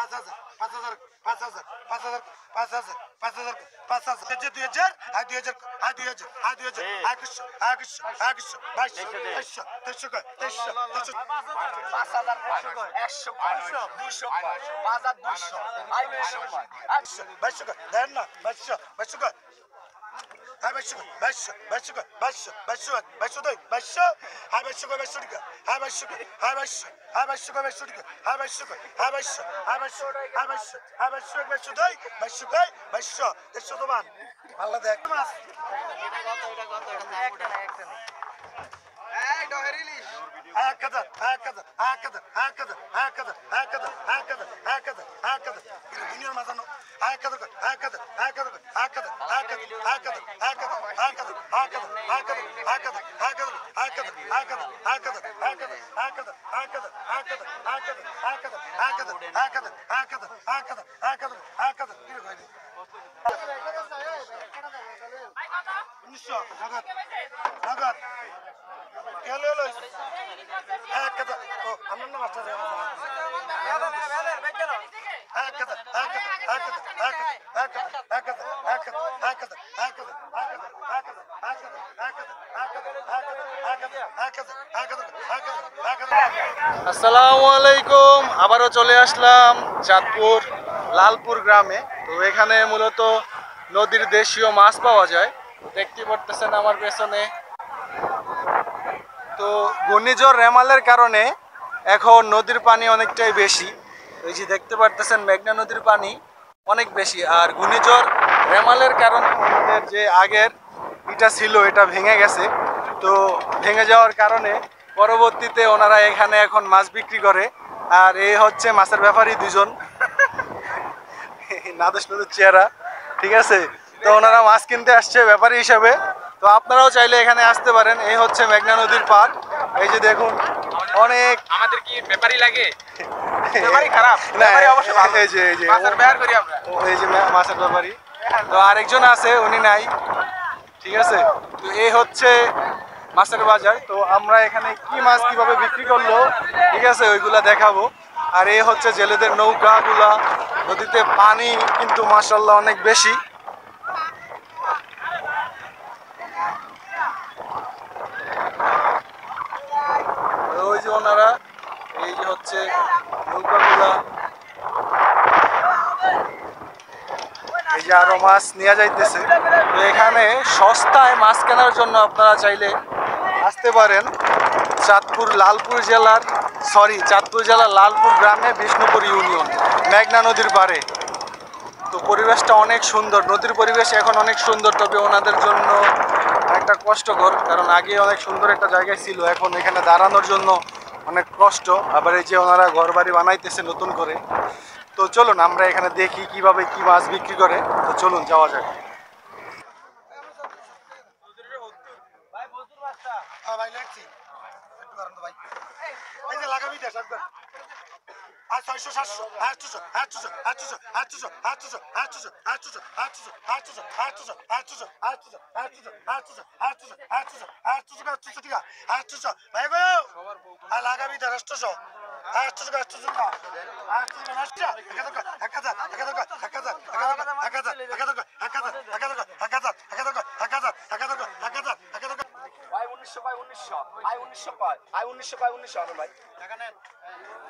pas hazır, pas hazır, pas hazır, pas hazır, pas hazır, pas hazır, pas hazır. Hadi diyecek, hadi diyecek, hadi diyecek, hadi diyecek. Akış, akış, akış, baş, baş, teşekkür, teşekkür, teşekkür. Pas hazır, eşşu, başu, buşu, bazat buşu, ay buşu, akış, başu, dayanma, başu, başu, はい、まっしゅぐ、まっしゅ、まっしゅぐ、まっしゅ、まっしゅ、まっしゅどい、まっしゅ。はい、まっしゅぐ、まっしゅりぐ、はい、まっしゅぐ、はい、まっしゅ、はい、まっしゅぐ、まっしゅりぐ、はい、まっしゅぐ、はい、まっしゅ、はい、まっしゅ、はい、まっしゅ、はい、まっしゅ、まっしゅどい、まっしゅぐい、まっしゅ。でしょ、どまん。まらで。Hakikaten, hakikaten, hakikaten, hakikaten, hakikaten, hakikaten, hakikaten, hakikaten. Biliyorum azanı. হাজার এক হাজার এক হাজার এক হাজার এক হাজার এক হাজার এক হাজার এক হাজার কি রে ভাই উনিশশো নগদ নগদ এলো এলো এক হাজার ও আমার নাম আসতে এক হাজার এক হাজার এক হাজার এক হাজার এক হাজার হাজার এক হাজার এক হাজার এক হাজার এক হাজার আসসালামু আলাইকুম, আবারও চলে আসলাম চাঁদপুর লালপুর গ্রামে। তো এখানে মূলত নদীর দেশীয় মাছ পাওয়া যায়। দেখতে পারতেছেন আমার পেছনে। তো ঘূর্ণিঝড় রেমালের কারণে এখন নদীর পানি অনেকটাই বেশি। এই যে দেখতে পারতেছেন মেঘনা নদীর পানি অনেক বেশি, আর ঘূর্ণিঝড় রেমালের কারণে আমাদের যে আগের এটা ছিল, এটা ভেঙে গেছে। তো ভেঙে যাওয়ার কারণে পরবর্তীতে ওনারা এখানে এখন মাছ বিক্রি করে, আর এই হচ্ছে মাছের ব্যাপারী দুজন। নাদুস নদীর চেহারা, ঠিক আছে? তো ওনারা মাছ কিনতে আসছে ব্যাপারী হিসাবে। তো আপনারাও চাইলে এখানে আসতে পারেন। এই হচ্ছে মেঘনা নদীর পার। এই যে দেখুন অনেক আমাদের কি ব্যাপারই লাগে? খারাপ। এই যে এই যে এই যে মাছের ব্যাপারী তো আরেকজন আছে উনি নাই। ঠিক আছে? তো এই হচ্ছে মাছের বাজার। তো আমরা এখানে কি মাছ কীভাবে বিক্রি করল ঠিক আছে ওইগুলা দেখাবো। আর এই হচ্ছে জেলেদের নৌকাগুলা। নদীতে পানি কিন্তু মাসাল্লাহ অনেক বেশি। ওনারা এই যে হচ্ছে নৌকাগুলা। এই যে আরও মাছ নিয়ে যাইতেছে। তো এখানে সস্তায় মাছ কেনার জন্য আপনারা চাইলে আসতে পারেন। চাঁদপুর লালপুর জেলার সরি চাঁদপুর জেলার লালপুর গ্রামে বিষ্ণুপুর ইউনিয়ন, মেঘনা নদীর পারে তো পরিবেশটা অনেক সুন্দর। নদীর পরিবেশ এখন অনেক সুন্দর, তবে ওনাদের জন্য একটা কষ্টকর, কারণ আগে অনেক সুন্দর একটা জায়গায় ছিল। এখন এখানে দাঁড়ানোর জন্য অনেক কষ্ট আবার এই যে ওনারা ঘর বাড়ি বানাইতেছে নতুন করে। তো চলুন আমরা এখানে দেখি কীভাবে কি মাছ বিক্রি করে। তো চলুন যাওয়া যাক। হ্যাঁ ভাই লাগছি। একটু ভাই। এই যে লাগাবি দেশ একবার আর ছয়শো সাতশো আটশোশো আটশোশো আটশোশো আটশোশো আটশোশো আটশোশো আটশোশো আটশোশো আটশোশো আটশোশো আটশোশো আটশোশো আটশোশো আটশোশো আটশোশো আটশোশো আটশোশো আটশোশো টাকা আটশোশো ভাই গো আর লাগাবি দেশ আটশোশো আটশোশো আটশোশো টাকা আটশোশো আটশো এক হাজার এক হাজার এক হাজার এক হাজার এক হাজার এক হাজার এক হাজার এক হাজার এক হাজার এক হাজার এক হাজার এক হাজার এক হাজার এক হাজার ভাই উনিশশো ভাই উনিশশো আই উনিশশো পাই আই উনিশশো পাই উনিশশো ভাই আয় আয় রাস্তা